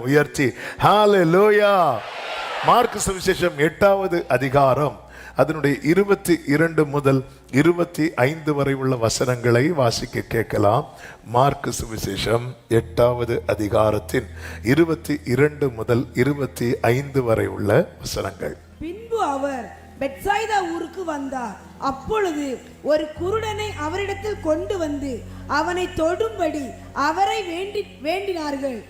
உயர்த்தி. ஹalleluya மார்க் சுவிசேஷம் எட்டாவது அதிகாரம் அதனுடைய இருபத்தி இரண்டு முதல் இருபத்தி ஐந்து வரை உள்ள வசனங்களை வாசிக்க கேட்கலாம். மார்க் சுவிசேஷம் எட்டாவது அதிகாரத்தின் இருபத்தி இரண்டு முதல் இருபத்தி ஐந்து வரை உள்ள வசனங்கள். பின்பு அவர் பெட்சாய்தா ஊருக்கு வந்தார். அப்பொழுது ஒரு குருடனை அவரிடத்தில் கொண்டு வந்து அவனை தொடும்படி அவரை வேண்டி வேண்டினார்கள்.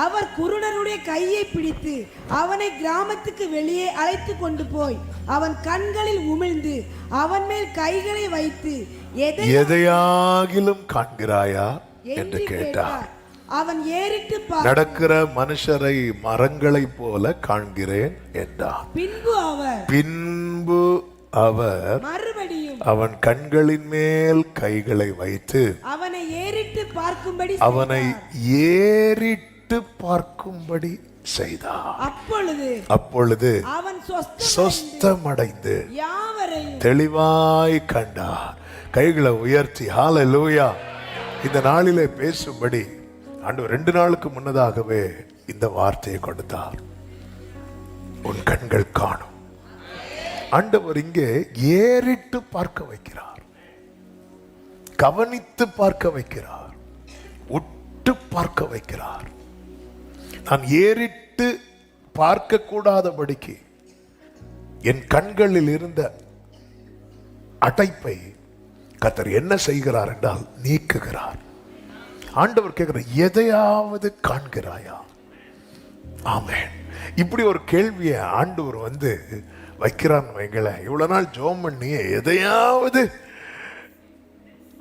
அவர் குருடனுடைய கையை பிடித்து அவனை கிராமத்துக்கு வெளியே அழைத்து கொண்டு போய் அவன் கண்களில் உமிழ்ந்து அவன் மேல் கைகளை வைத்து எதை எதையாகிலும் காண்கிறாயா? என்று கேட்டார். அவன் ஏறிட்டு நடக்கிற மனுஷரை மரங்களைப் போல காண்கிறேன் என்றார் பின்பு அவர் பின்பு அவர் மறுபடியும் அவன் கண்களின் மேல் கைகளை வைத்து அவனை ஏறிட்டு பார்க்கும்படி அவனை ஏறிட்டு பார்க்கும்படி செய்தார். அப்பொழுது அப்பொழுது அவன் சொஸ்தமடைந்து தெளிவாய் கண்டார். கைகளை உயர்த்தி ஹalleluya இந்த நாளிலே பேசும்படி ஆண்டவர் ரெண்டு நாளுக்கு முன்னதாகவே இந்த வார்த்தையை கொடுத்தார். உன் கண்கள் காணும். ஆண்டவர் இங்கே ஏறிட்டு பார்க்க வைக்கிறார். கவனித்து பார்க்க வைக்கிறார். உட்டு பார்க்க வைக்கிறார். நான் ஏறிட்டு பார்க்க கூடாதபடிக்கு என் கண்களில் இருந்த அடைப்பை கத்தர் என்ன செய்கிறார் என்றால் நீக்குகிறார். ஆண்டவர் கேட்கிற எதையாவது காண்கிறாயா? ஆமேன். இப்படி ஒரு கேள்வியை ஆண்டவர் வந்து வைக்கிறான்னு வைங்களேன். இவ்வளவு நாள் ஜோம் பண்ணி எதையாவது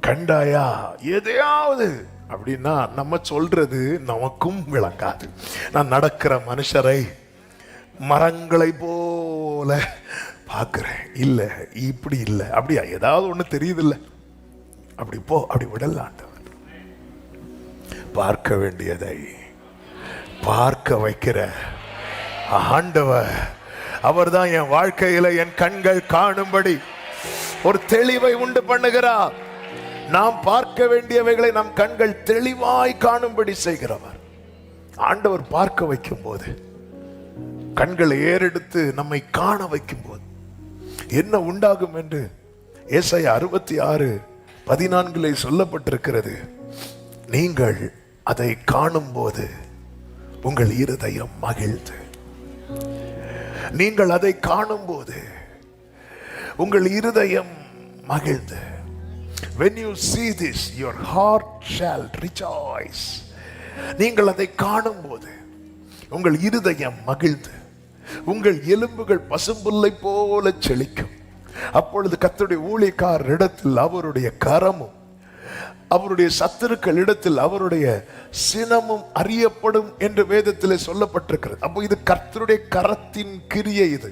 கண்டாயா? எதையாவது அப்படின்னா நம்ம சொல்றது நமக்கும் விளங்காது. நான் நடக்கிற மனுஷரை மரங்களை போல பார்க்குறேன். இல்லை இப்படி இல்லை. அப்படியா? ஏதாவது ஒன்று தெரியுதில்ல. அப்படி போ அப்படி விடலாண்டவர் பார்க்க வேண்டியதை பார்க்க வைக்கிற ஆண்டவர். அவர்தான் என் வாழ்க்கையில என் கண்கள் காணும்படி ஒரு தெளிவை உண்டு பண்ணுகிறார். நாம் பார்க்க வேண்டியவைகளை நம் கண்கள் தெளிவாய் காணும்படி செய்கிறவர். ஆண்டவர் பார்க்க வைக்கும் போது கண்களை ஏறெடுத்து நம்மை காண வைக்கும் போது என்ன உண்டாகும் என்று ஏசாயா அறுபத்தி ஆறு பதினான்கிலே சொல்லப்பட்டிருக்கிறது. நீங்கள் அதை காணும் போது உங்கள் இருதயம் மகிழ்ந்து. நீங்கள் அதை காணும் போது உங்கள் இருதயம் மகிழ்ந்து. When you see this your heart shall rejoice. நீங்கள் அதை காணும்போது உங்கள் இருதயம் மகிழ்ந்து உங்கள் எலும்புகள் பசும்புல்லை போல செழிக்கும். அப்பொழுது கர்த்தருடைய ஊழியக்காரர் இடத்தில் அவருடைய கரமும் அவருடைய சத்துருக்கள் இடத்தில் அவருடைய சினமும் அறியப்படும் என்று வேதத்தில் சொல்லப்பட்டிருக்கிறது. அப்போ இது கர்த்தருடைய கரத்தின் கிரியை இது.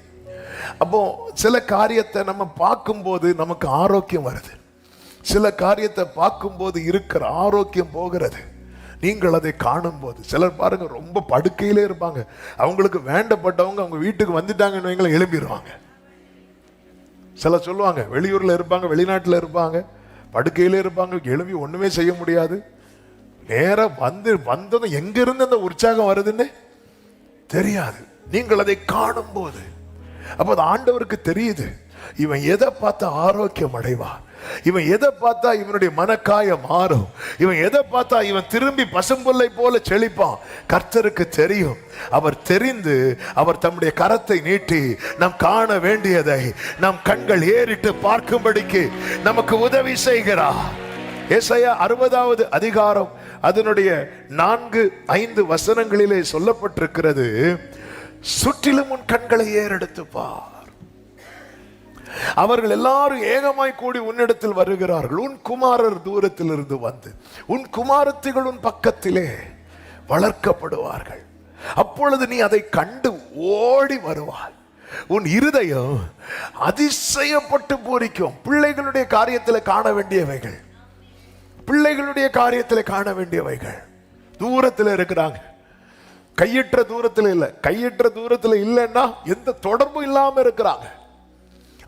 அப்போ சில காரியத்தை நம்ம பார்க்கும்போது நமக்கு ஆரோக்கியம் வருது. சில காரியத்தை பார்க்கும்போது இருக்கிற ஆரோக்கியம் போகிறது. நீங்கள் அதை காணும்போது சிலர் பாருங்க ரொம்ப படுக்கையிலே இருப்பாங்க. அவங்களுக்கு வேண்டப்பட்டவங்க அவங்க வீட்டுக்கு வந்துட்டாங்கன்னு வைங்களேன் எழும்பிடுவாங்க சிலர் சொல்லுவாங்க வெளியூரில் இருப்பாங்க வெளிநாட்டில் இருப்பாங்க படுக்கையிலே இருப்பாங்க எழும்பி ஒன்றுமே செய்ய முடியாது. நேராக வந்து வந்ததும் எங்கேருந்து அந்த உற்சாகம் வருதுன்னு தெரியாது. நீங்கள் அதை காணும் போது அப்போ அது ஆண்டவருக்கு தெரியுது. இவன் எதை பார்த்தா ஆரோக்கியம் அடைவான்? இவன் எதை பார்த்தா இவனுடைய மனக்காயம் மாறும்? இவன் எதை பார்த்தா இவன் திரும்பி பசும்புல்லை போல செழிப்பான்? கர்த்தருக்கு தெரியும். அவர் தெரிந்து அவர் தம்முடைய கரத்தை நீட்டி நாம் காண வேண்டியதை நம் கண்கள் ஏறிட்டு பார்க்கும்படிக்கு நமக்கு உதவி செய்கிறார் ஏசையா அறுபதாவது அதிகாரம் அதனுடைய நான்கு ஐந்து வசனங்களிலே சொல்லப்பட்டிருக்கிறது சுற்றிலும் உன் கண்களை ஏறெடுத்துப்பார் அவர்கள் எல்லாரும் ஏகமாய் கூடி உன்னிடத்தில் வருகிறார்கள். உன் குமாரர் தூரத்தில் இருந்து வந்து உன் குமாரத்திகள் உன் பக்கத்திலே வளர்க்கப்படுவார்கள். அப்பொழுது நீ அதை கண்டு ஓடி வருவாய். உன் இருதயம் அதிசயப்பட்டு பூரிக்கும். பிள்ளைகளுடைய காரியத்தில் காண வேண்டியவைகள். பிள்ளைகளுடைய காரியத்தில் காண வேண்டியவைகள். தூரத்தில் இருக்கிறாங்க. கையற்ற தூரத்தில் இல்லை. கையற்ற தூரத்தில் இல்லைன்னா எந்த தொடர்பும் இல்லாமல் இருக்கிறாங்க.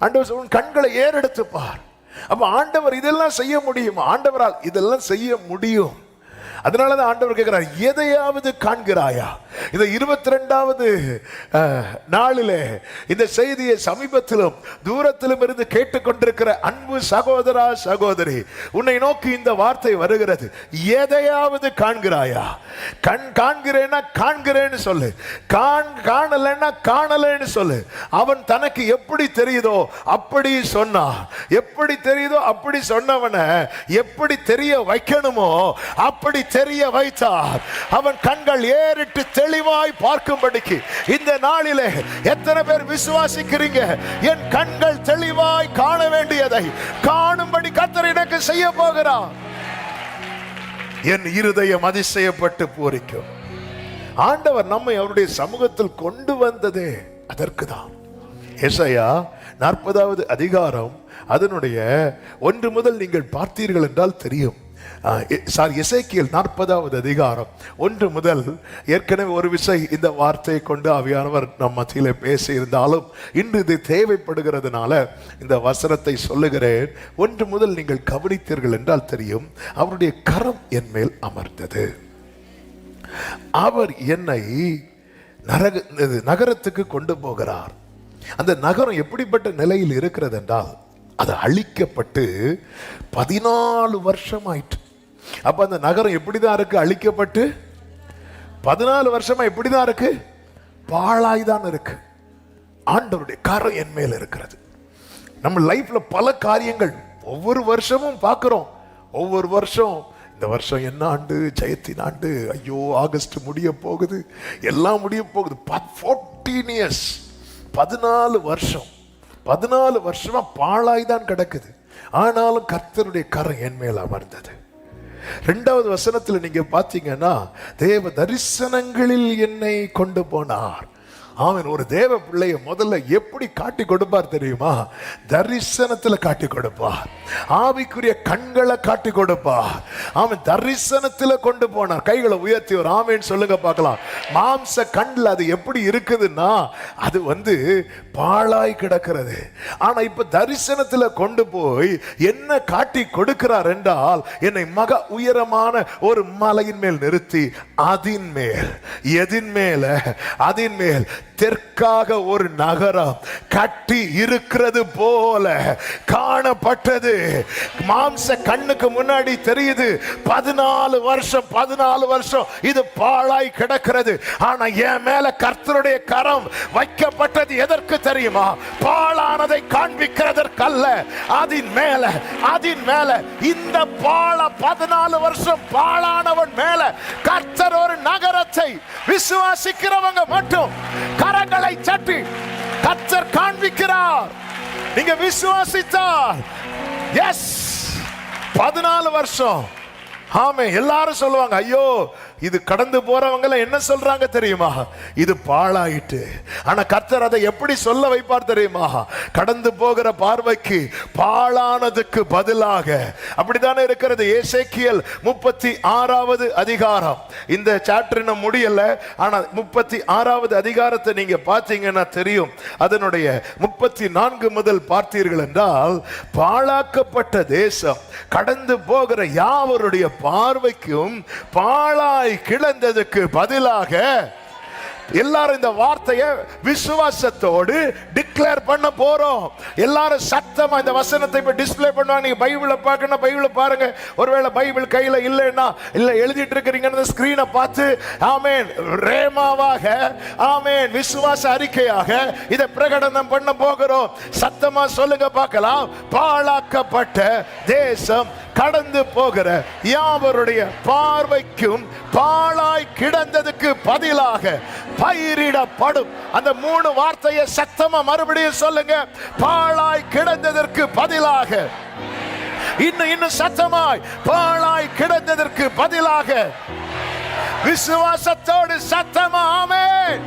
ஆண்டவர் சொல்லும், உன் கண்களை ஏறெடுத்து பார். அப்ப ஆண்டவர் இதெல்லாம் செய்ய முடியும்? ஆண்டவரால் இதெல்லாம் செய்ய முடியும். அதனாலதான் ஆண்டவர் கேட்கிறார் எதையாவது காண்கிறாயா? இந்த இருபத்தி ரெண்டாவது நாளிலே இந்த செய்தியை சமீபத்திலும் தூரத்திலும் இருந்து கேட்டுக்கொண்டிருக்கிற அன்பு சகோதரா சகோதரி உன்னை நோக்கி இந்த வார்த்தை வருகிறது. எதையாவது காண்கிறாயா? கண் காண்கிறேன்னா காண்கிறேன்னு சொல்லு. காண் காணலைன்னா காணலைன்னு சொல்லு. அவன் தனக்கு எப்படி தெரியுதோ அப்படி சொன்னான் எப்படி தெரியுதோ அப்படி சொன்னவனை எப்படி தெரிய வைக்கணுமோ அப்படி தெரிய வைத்தார். அவன் கண்கள் ஏறிட்டு தெளிவாய் பார்க்கும்படிக்கு இந்த நாளிலே எத்தனை பேர் விசுவாசிக்கிறீங்க? என் கண்கள் தெளிவாய் காண வேண்டியதை காணும்படி கத்தர் எனக்கு செய்ய போகிறார். என் இருதயம் அதிசயப்பட்டு பூரிக்கும். ஆண்டவர் நம்மை அவருடைய சமூகத்தில் கொண்டு வந்ததே அதற்கு தான் எசையா நாற்பதாவது அதிகாரம் அதனுடைய ஒன்று முதல் நீங்கள் பார்த்தீர்கள் என்றால் தெரியும். சாரி இசைக்கியல் நாற்பதாவது அதிகாரம் ஒன்று முதல் ஏற்கனவே ஒரு விசை இந்த வார்த்தையை கொண்டு அவையானவர் நம் மத்தியில் பேசியிருந்தாலும் இன்று இது தேவைப்படுகிறதுனால இந்த வசனத்தை சொல்லுகிறேன். ஒன்று முதல் நீங்கள் கவனித்தீர்கள் என்றால் தெரியும் அவருடைய கரம் என் மேல் அமர்ந்தது. அவர் என்னை நரக நகரத்துக்கு கொண்டு போகிறார். அந்த நகரம் எப்படிப்பட்ட நிலையில் இருக்கிறது என்றால் அது அழிக்கப்பட்டு பதினாலு வருஷம் ஆயிற்று அப்ப அந்த நகரம் எப்படிதான் இருக்கு? அழிக்கப்பட்டு பதினாலு வருஷமா எப்படிதான் இருக்கு? பாழாய் தான் இருக்கு. ஆண்டவருடைய கரம் என் மேல் இருக்கிறது. நம்ம லைஃப்ல பல காரியங்கள் ஒவ்வொரு வருஷமும் பார்க்குறோம். ஒவ்வொரு வருஷம் இந்த வருஷம் என்ன ஆண்டு? ஜெயத்தின் ஆண்டு. ஐயோ ஆகஸ்ட் முடிய போகுது. எல்லாம் முடிய போகுது. ஃபோர்டீன் இயர்ஸ் பதினாலு வருஷம். பதினாலு வருஷமா பாழாய் தான் கிடக்குது. ஆனாலும் கர்த்தருடைய கரம் என் மேல் அமர்ந்தது. ரெண்டாவது வசனத்தில் நீங்க பார்த்தீங்கன்னா தேவ தரிசனங்களில் என்னை கொண்டு போனார். அவன் ஒரு தேவ பிள்ளைய முதல்ல எப்படி காட்டி கொடுப்பார் தெரியுமா? தரிசனத்துல காட்டி கொடுப்பார். ஆவிக்குரிய கண்களை காட்டி கொடுப்பார். அவன் தரிசனத்துல கொண்டு போனார் கைகளை உயர்த்தி ஒரு ஆமேன்னு சொல்லுங்க பார்க்கலாம். மாம்ச கண்ணில் அது எப்படி இருக்குதுன்னா அது வந்து பாழாய் கிடக்கிறது. ஆனா இப்ப தரிசனத்துல கொண்டு போய் என்ன காட்டி கொடுக்கிறார் என்றால் என்னை மக உயரமான ஒரு மலையின் மேல் நிறுத்தி அதின் மேல். எதின் மேல? அதின் மேல். தெற்காக ஒரு நகரம் கட்டி இருக்கிறது போல காணப்பட்டது. மாம்ச கண்ணுக்கு முன்னாடி தெரியுது பதினாலு வருஷம் பதினாலு வருஷம் இது பாழாய் கிடக்கிறது. ஆனா என் மேல கர்த்தருடைய கரம் வைக்கப்பட்டது எதற்கு தெரியுமா? பாழானதை காண்பிக்கிறதற்கல்ல. அதின் மேல அதின் மேல இந்த பாழ பதினாலு வருஷம் பாழானவன் மேல கர்த்தர் ஒரு நகரத்தை விசுவாசிக்கிறவங்க மட்டும் கரங்களை சட்டி கத்தர் காண்பிக்கிறார். நீங்க விசுவாசித்தார் எஸ் பதினாலு வருஷம். ஆமே எல்லாரும் சொல்லுவாங்க ஐயோ இது கடந்து போறவங்க என்ன சொல்றாங்க தெரியுமா? இது பாழாயிட்டு. ஆனா கர்த்தர் அதை எப்படி சொல்ல வைப்பார் தெரியுமா? கடந்து போகிற பார்வைக்கு பாழானதுக்கு பதிலாக. அப்படித்தானே இருக்கிறது? ஏசேக்கியல் முப்பத்தி ஆறாவது அதிகாரம். இந்த சாப்டர் இன்னும் முடியல. ஆனா முப்பத்தி ஆறாவது அதிகாரத்தை நீங்க பார்த்தீங்கன்னா தெரியும். அதனுடைய முப்பத்தி நான்கு முதல் பார்த்தீர்கள் என்றால் பாழாக்கப்பட்ட தேசம் கடந்து போகிற யாவருடைய பார்வைக்கும் பாழாய் கிளந்ததுக்கு பதிலாக எல்லாரும் இந்த வார்த்தையை விசுவாசத்தோடு டிக்ளேர் பண்ண போறோம். எல்லாரும் சத்தமா இந்த வசனத்தை இப்ப டிஸ்பிளே பண்ணுவாங்க. நீங்க பைபிள பார்க்கணும் பைபிள பாருங்க. ஒருவேளை பைபிள் கையில இல்லைன்னா இல்ல எழுதிட்டு இருக்கிறீங்கன்னு ஸ்கிரீனை பார்த்து ஆமேன். ரேமாவாக ஆமேன். விசுவாச அறிக்கையாக இதை பிரகடனம் பண்ண போகிறோம். சத்தமா சொல்லுங்க பார்க்கலாம். பாழாக்கப்பட்ட தேசம் கடந்து போகிற யாவருடைய பார்வைக்கும் பாழாய் கிடந்ததுக்கு பதிலாக பயிரிடப்படும். அந்த மூணு வார்த்தையை சத்தமா மறுபடியும் சொல்லுங்க. பாழாய் கிடந்ததற்கு பதிலாக. இன்னும் இன்னும் சத்தமாய். பாழாய் கிடந்ததற்கு பதிலாக. விசுவாசத்தோடு சத்தமாமே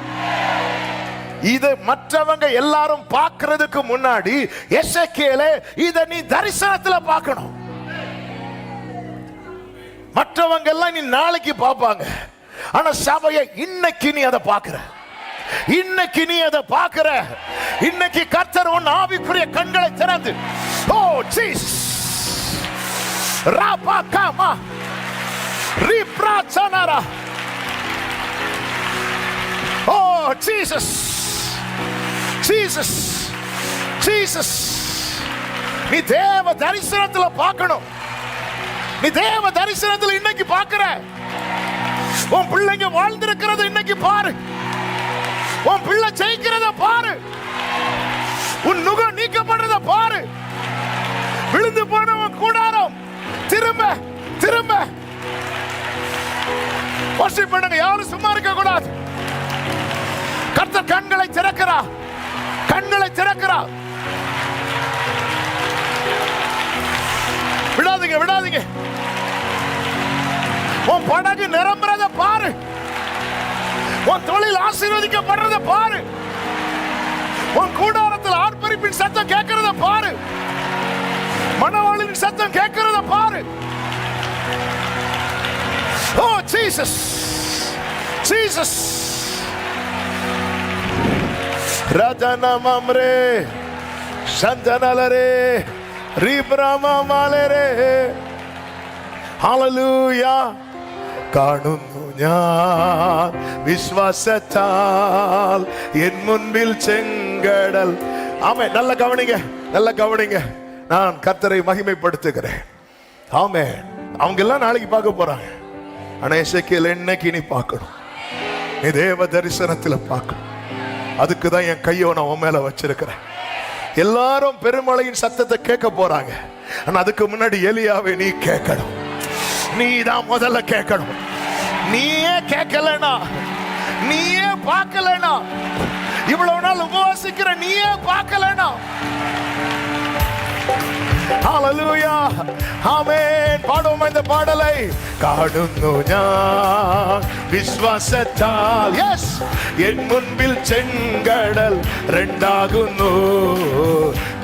இது மற்றவங்க எல்லாரும் பார்க்கறதுக்கு முன்னாடி எசக்கேலே இதை நீ தரிசனத்துல பார்க்கணும். மற்றவங்க எல்லாம் நீ நாளைக்கு பார்ப்பாங்க ஆனா சபையை இன்னைக்கு நீ அதை பார்க்கிற இன்னைக்கு நீ அதை பார்க்கிற இன்னைக்கு கர்த்தர் உன் ஆவிக்குரிய கண்களை திறந்து ஓ ஜீஸ் ராபா காமா Ripratanara. ஓ Jesus. Jesus. Jesus. நீ தேவ தரிசனத்துல பார்க்கணும் நீ தேவ தரிசனத்தில் இன்னைக்கு பார்க்கிற. உன் பிள்ளைங்க வாழ்ந்திருக்கிறத இன்னைக்கு பாரு. உன் பிள்ளை ஜெயிக்கிறத பாரு. உன் நுகம் நீக்கப்படுறத பாரு. விழுந்து போனவன் கூடாரம். திரும்ப திரும்ப. worship பண்ணுங்க. யாரும் சும்மா இருக்க கூடாது கர்த்தர் கண்களை திறக்கிறா கண்களை திறக்கிறா விடாதீங்க விடாதீங்க. உன் படகு நிரம்புறத பாரு. உன் தொழில் ஆசீர்வதிக்கப்படுறத பாரு. உன் கூடாரத்தில் ஆர்ப்பரிப்பின் சத்தம் கேட்கிறத பாரு. மணவாளின் சத்தம் கேட்கிறத பாரு. ஓ ஜீசஸ். ஜீசஸ். ரஜனமம்ரே சந்தனலரே റീബ്രമമലരെ ഹല്ലേലൂയ കാണുന്നു ഞാൻ വിശ്വാസത്താൽ എൻ മുൻപിൽ ചെങ്കടൽ ஆமே நல்ல கவனிங்க நல்ல கவனிங்க நான் கர்த்தரை மகிமைப்படுத்துகிறேன் ஆமே அவங்க எல்லாம் நாளைக்கு பார்க்க போறாங்க ஆனா எசேக்கியேல் என்னைக்கு நீ பார்க்கணும் நீ தேவ தரிசனத்துல பார்க்கணும் அதுக்கு தான் என் கையை நான் உன் மேல வச்சிருக்கிறேன் எல்லாரும் பெருமலையின் சத்தத்தை கேட்க போறாங்க. ஆனா அதுக்கு முன்னாடி எலியாவை நீ கேட்கணும். நீ தான் முதல்ல கேட்கணும். நீயே கேட்கலனா? நீயே பார்க்கலனா? இவ்வளவு நாள் உபவாசிக்கிற நீயே பார்க்கலனா? ആമേൻ പാടും എന്ന പാടലൈ കാടുന്നു ഞാൻ വിശ്വാസത്താൽ യെസ് എൻ മുൻപിൽ ചെങ്കടൽ രണ്ടാകുന്നു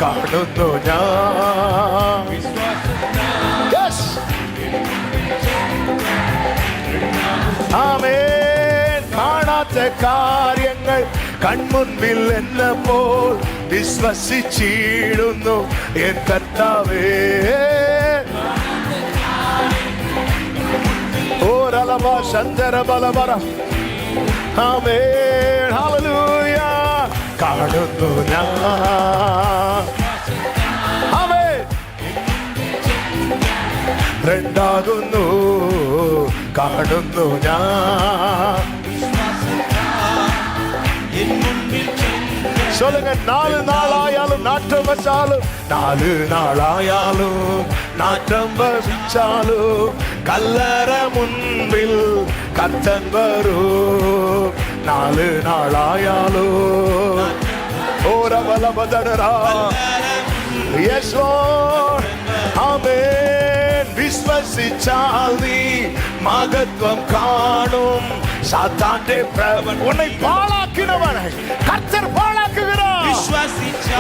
കാണുന്നു ഞാൻ യെസ് ആമേൻ കാണാത്ത കാര്യങ്ങൾ കൺമുൻപിൽ എന്ന പോൽ വിശ്വസിച്ച ചീടുന്നു. എൻ കർത്താവേ. ഓരളവ ശങ്കര ബലവറ ആമേ ഹല്ലേലൂയ. കാണുന്നു ഞാൻ. ആമേ രണ്ടാകുന്നു. കാണുന്നു ഞാൻ. சொல்லுங்க நாலு நாளாயாலும் நாட்டம் வச்சாலும் நாலு நாளாயாலும் நாட்டம் வச்சாலும் கல்லற முன்பில் கத்தன் வரும். நாலு நாளாயாலும். ஓரவலபதரா எஸ் ஆமே விஸ்வசிச்சால் நீ மகத்துவம் காணும். சாத்தாண்டே பிரபன் உன்னை பாழாக்கினவனை. கர்த்தர்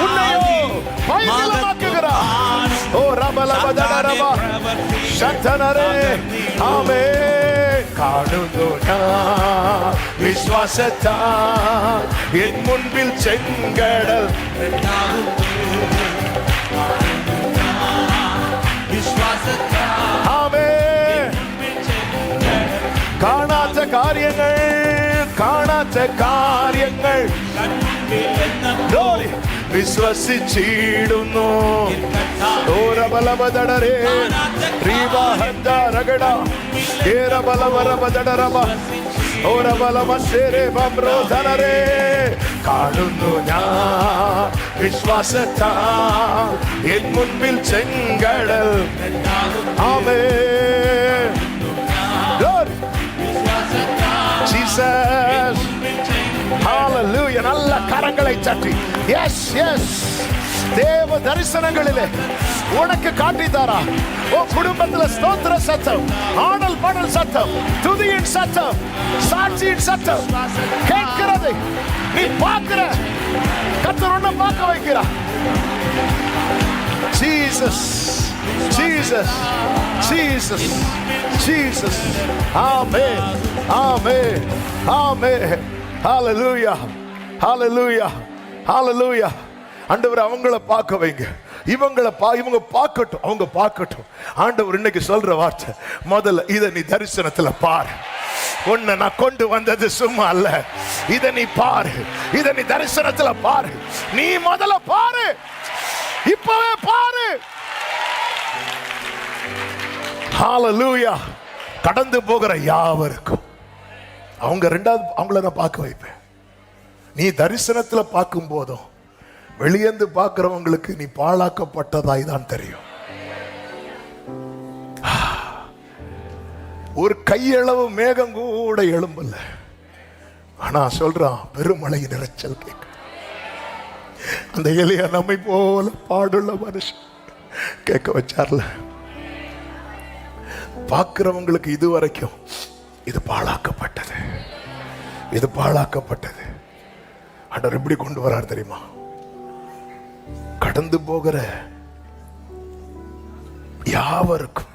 உன்னையோ பயங்கரமாக்குகிறார் ஓ ரபல பதரபா சத்தனரே ஆமே. காணுதோ நான் விஸ்வாசத்தான் என் முன்பில் செங்கடல். ஆமே. காணாத காரியங்கள் காணாத காரியங்கள். വിശ്വസിച്ചിടുന്നു ഓരബലബദടരേ റീവാഹന്ദരഗട ഏരബലവരബദടരബ ഓരബലമശേരേ ബംബ്രോധനരേ കാണുന്നു ഞാൻ വിശ്വാസത്താ എൻ മുൻപിൽ ചെങ്കടൽ ആമേ. Jesus. Hallelujah. நல்ல கரங்களை சட்டி எஸ் எஸ் தேவ தரிசனங்களிலே உனக்கு காட்டித்தாரா உன் குடும்பத்துல ஸ்தோத்திர சத்தம் ஆடல் பாடல் சத்தம் துதியின் சத்தம் சாட்சியின் சத்தம். கேட்கிறது நீ பார்க்கிற. கத்தர் ஒண்ணு பார்க்க வைக்கிறா ஜீசஸ் ஜீசஸ் ஜீசஸ் ஜீசஸ் ஆமே ஆமே ஆமே ஹalleluya ஹாலலூயா ஹாலலூயா ஆண்டவர் அவங்கள பார்க்க வைங்க. இவங்களை பா இவங்க பார்க்கட்டும் அவங்க பார்க்கட்டும். ஆண்டவர் இன்னைக்கு சொல்ற வார்த்தை முதல்ல இதை நீ தரிசனத்துல பாரு. உன்னை நான் கொண்டு வந்தது சும்மா அல்ல. இதை நீ பாரு. இதை நீ தரிசனத்துல பாரு. நீ முதல்ல பாரு. இப்பவே பாரு. ஹாலலூயா கடந்து போகிற யாவருக்கும். அவங்க ரெண்டாவது அவங்கள நான் பார்க்க வைப்பேன். நீ தரிசனத்துல பார்க்கும் போதும் வெளியேந்து பார்க்கிறவங்களுக்கு நீ பாழாக்கப்பட்டதாய் தான் தெரியும். ஒரு கையளவு மேகம் கூட எழும்பல. ஆனா சொல்றான் பெருமழை நிறைச்சல் கேட்க. அந்த எளிய நம்மை போல பாடுள்ள மனுஷன் கேட்க வச்சார்ல. பார்க்கிறவங்களுக்கு இது வரைக்கும் இது பாழாக்கப்பட்டது. இது பாழாக்கப்பட்டது. ஆண்டவர் எப்படி கொண்டு வரார் தெரியுமா? கடந்து போகிற யாவருக்கும்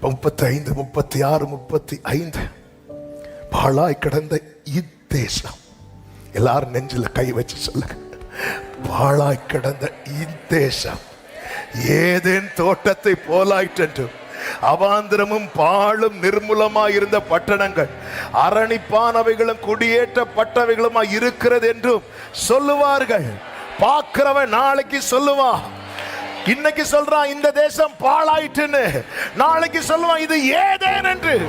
முப்பத்தி ஐந்து முப்பத்தி ஆறு முப்பத்தி ஐந்து பாழாய் கிடந்த இத்தேசம். எல்லாரும் நெஞ்சில் கை வச்சு சொல்லுங்க. பாழாய் கிடந்த இத்தேசம். ஏதேன் தோட்டத்தை போலாயிற்றென்றும் அவாந்திரமும் பாழும் நிர்மூலமாயிருந்த பட்டணங்கள் அரணிப்பானவைகளும் குடியேற்றப்பட்டவைகளுமாய் இருக்கிறது என்றும் சொல்லுவார்கள். பார்க்கிறவன் நாளைக்கு சொல்லுவான். இன்னைக்கு சொல்றான் இந்த தேசம் பாழாயிட்டுன்னு. நாளைக்கு சொல்லுவான் இது ஏதேன் என்று.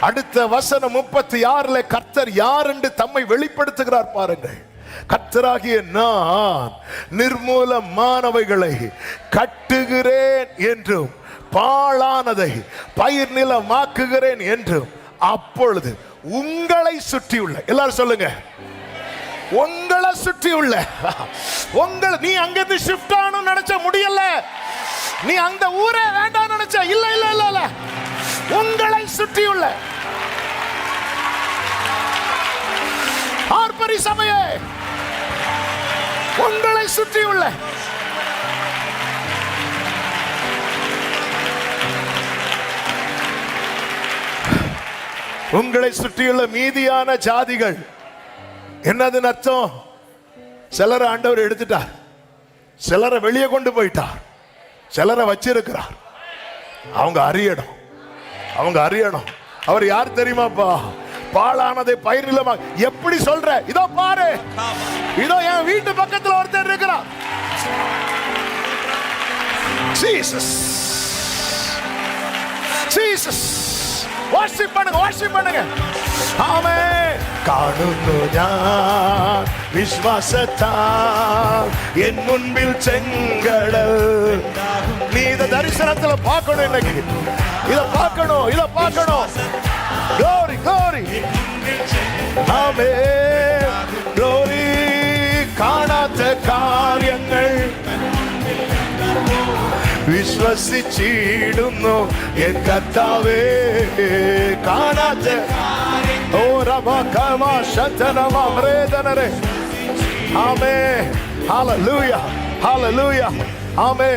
அடுத்த வசனம் முப்பத்தி ஆறுல கர்த்தர் யார் என்று தம்மை வெளிப்படுத்துகிறார் பாருங்கள். கத்தராகிய நான் நிர்மூலமானவைகளை கட்டுகிறேன் என்றும் பாழானதை பயிர் நிலமாக்குகிறேன் என்றும் அப்பொழுது உங்களை சுற்றியுள்ள எல்லாரும் சொல்லுங்க. உங்களை சுற்றியுள்ள. உங்களை நீ அங்கிருந்து ஷிஃப்ட் ஆகணும் நினைச்ச முடியல. நீ அந்த ஊரே வேண்டாம் நினைச்ச இல்ல இல்ல இல்ல இல்ல. உங்களை சுற்றியுள்ள. ஆர்ப்பரி சமய உங்களை சுற்றியுள்ள உங்களை சுற்றியுள்ள மீதியான ஜாதிகள். என்னது அர்த்தம்? சிலரை ஆண்டவர் எடுத்துட்டார். சிலரை வெளியே கொண்டு போயிட்டார். சிலரை வச்சிருக்கிறார். அவங்க அறியணும். அவங்க அறியணும். அவர் யார் தெரியுமாப்பா? பாழானதை பயிர் நிலமா எப்படி சொல்ற இதோ பாரு இதோ என் வீட்டு பக்கத்துல ஒருத்தர் இருக்கிறார் ஜீசஸ் ஜீசஸ் வாஷிப் பண்ணுங்க வாஷிப் பண்ணுங்க ஆமே കാണുന്നു ഞാൻ വിശ്വാസത്താൽ എൻ മുൻപിൽ ചെങ്കടൽ നീ ഇത ദർശനത്തിൽ பார்க்கணும் இன்னைக்கு இத பார்க்கணும் இத பார்க்கணும் glory glory ആമേ glory കാണാത്ത കാര്യങ്ങൾ വിശ്വസിച്ചിടുന്നു എൻ കർത്താവേ കാണാത്ത ഓ രമകമ ശതനമ മ്രേദനരെ ஆமே ஹalleluya ஹalleluya ஆமே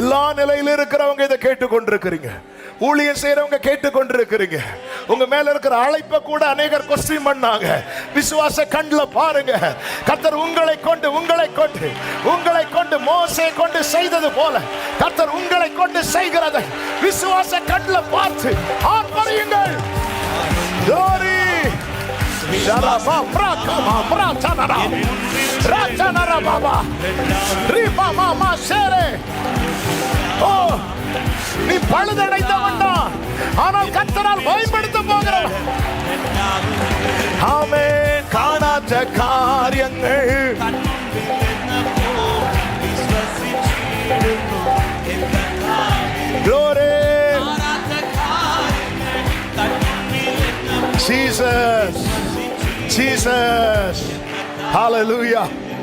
எல்லா நிலையில இருக்கிறவங்க இதை கேட்டு கொண்டிருக்கிறீங்க ஊழியம் செய்யறவங்க கேட்டு கொண்டிருக்கிறீங்க உங்க மேல இருக்கிற அழைப்பை கூட அநேகர் கொஸ்டின் பண்ணாங்க. விசுவாச கண்ணில் பாருங்க. கர்த்தர் உங்களை கொண்டு உங்களை கொண்டு உங்களை கொண்டு மோசை கொண்டு செய்தது போல கர்த்தர் உங்களை கொண்டு செய்கிறதை விசுவாச கண்ணில் பார்த்து ஆர்ப்பரியுங்கள். Jori Sharaba Brakama Bratanara Ratanara Baba Riba Mama Sere ஓ oh! நீ பழுதடைந்தவன் தான் ஆனால் கத்தரால் பயன்படுத்த போகிறவன் ஆமே காணாத காரியங்கள் Glory! Jesus! Jesus! Hallelujah!